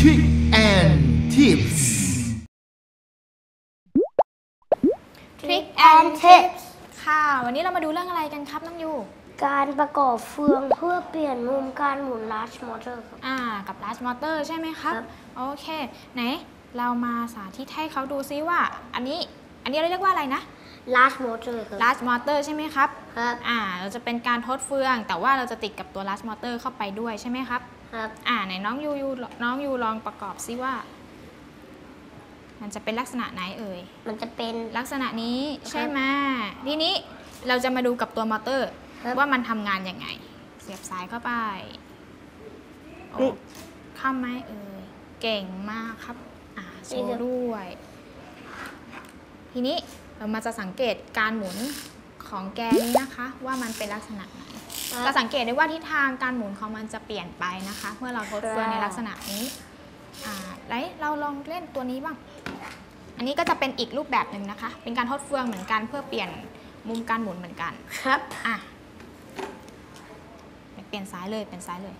Trick and Tips Trick and Tips ค่ะ วันนี้เรามาดูเรื่องอะไรกันครับน้องยู การประกอบเฟืองเพื่อเปลี่ยนมุมการหมุนลัชมอเตอร์ครับ อ่า กับลัชมอเตอร์ใช่ไหมครับ โอเค ไหน เรามาสาธิตให้เขาดูซิว่า อันนี้ อันนี้เราเรียกว่าอะไรนะลัชมอเตอร์ครับ large motor ใช่ไหมครับ ครับ อ่า เราจะเป็นการทดเฟือง แต่ว่าเราจะติดกับตัวลัชมอเตอร์เข้าไปด้วยใช่ไหมครับ ครับอ่าไหนน้องยูยูน้องยูลองประกอบซิว่า มันจะเป็นลักษณะไหนเอ่ย มันจะเป็นลักษณะนี้ใช่ไหมทีนี้เราจะมาดูกับตัวมอเตอร์ครับว่ามันทำงานยังไง เสียบสายเข้าไปโอ้นี่เข้าไหมเอ่ย เก่งมากครับอ่าโชนี่ครัว์บด้วย ทีนี้เรามาจะสังเกตการหมุนของแกนนี้นะคะ ว่ามันเป็นลักษณะไหน จะสังเกตได้ว่าทิศทางการหมุนของมันจะเปลี่ยนไปนะคะ เมื่อเราทดเฟืองในลักษณะนี้อ่าไหนเราลองเล่นตัวนี้บ้าง อันนี้ก็จะเป็นอีกรูปแบบหนึ่งนะคะ เป็นการทดเฟืองเหมือนกันเพื่อเปลี่ยนมุมการหมุนเหมือนกัน ครับ อะ เปลี่ยนซ้ายเลย เปลี่ยนซ้ายเลย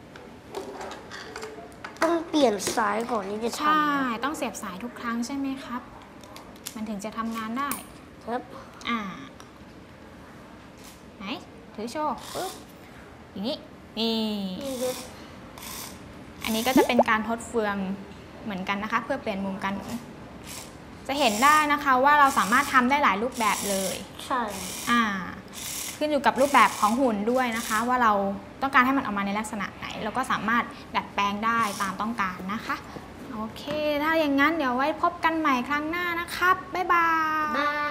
ต้องเปลี่ยนซ้ายก่อนที่จะทใช่ ต้องเสียบสายทุกครั้งใช่ไหมครับ มันถึงจะทำงานได้ำครับ อ่า ไหน ถือโชว์ปึ๊บ อย่างนี้ นี่นี่คืออันนี้ก็จะเป็นการทดเฟืองเหมือนกันนะคะ เพื่อเปลี่ยนมุมการหมุน จะเห็นได้นะคะว่าเราสามารถทำได้หลายรูปแบบเลย ใช่ อ่า ขึ้นอยู่กับรูปแบบของหุ่นด้วยนะคะ ว่าเราต้องการให้มันออกมาในลักษณะไหน เราก็สามารถดัดแปลงได้ตามต้องการนะคะ โอเค ถ้าอย่างนั้นเดี๋ยวไว้พบกันใหม่ครั้งหน้านะครับ บ๊ายบายบาย